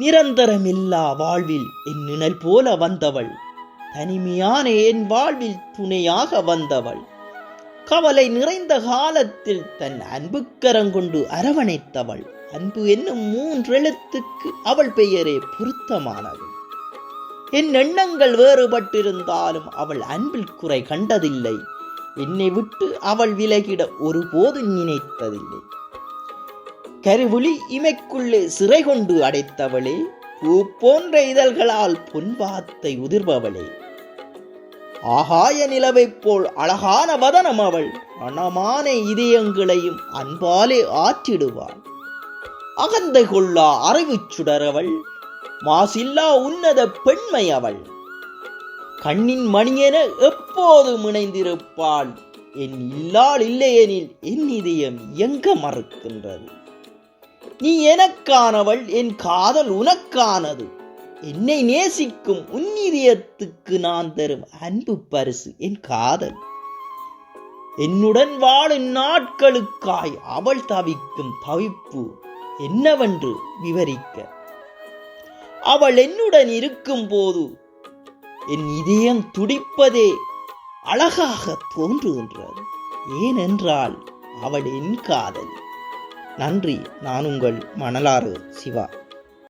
நிரந்தரமில்லா வாழ்வில் என் நிழல் போல வந்தவள். தனிமையான என் வாழ்வில் துணையாக வந்தவள். கவலை நிறைந்த காலத்தில் தன் அன்புக்கரங்கொண்டு அரவணைத்தவள். அன்பு என்னும் மூன்றெழுத்துக்கு அவள் பெயரே பொருத்தமானது. என் எண்ணங்கள் வேறுபட்டிருந்தாலும் அவள் அன்பில் குறை கண்டதில்லை. என்னை விட்டு அவள் விலகிட ஒருபோதும் நினைத்ததில்லை. கருவுளி இமைக்குள்ளே சிறை கொண்டு அடைத்தவளே பூ போன்ற இதழ்களால் பொன்வாத்தை உதிர்பவளே. ஆகாய நிலவைப் போல் அழகான வதனம் அவள் மனமான இதயங்களையும் அன்பாலே ஆற்றிடுவாள். அகந்தை கொள்ளா அறிவு சுடரவள் மாசில்லா உன்னத பெண்மை அவள். கண்ணின் மணியென எப்போதும் இணைந்திருப்பாள் என் இல்லால் இல்லையெனில் என் இதயம் எங்க மறுக்கின்றது? நீ எனக்கானவள் என் காதல் உனக்கானது. என்னை நேசிக்கும் உன்னிதயத்துக்கு நான் தரும் அன்பு பரிசு என் காதல். என்னுடன் வாழும் நாட்களுக்காய் அவள் தவிக்கும் தவிப்பு என்னவென்று விவரிக்க. அவள் என்னுடன் இருக்கும் போது என் இதயம் துடிப்பதே அழகாக தோன்றுகின்றது. ஏனென்றால் அவள் என் காதல். நன்றி. நான் உங்கள் மணலாறு சிவா.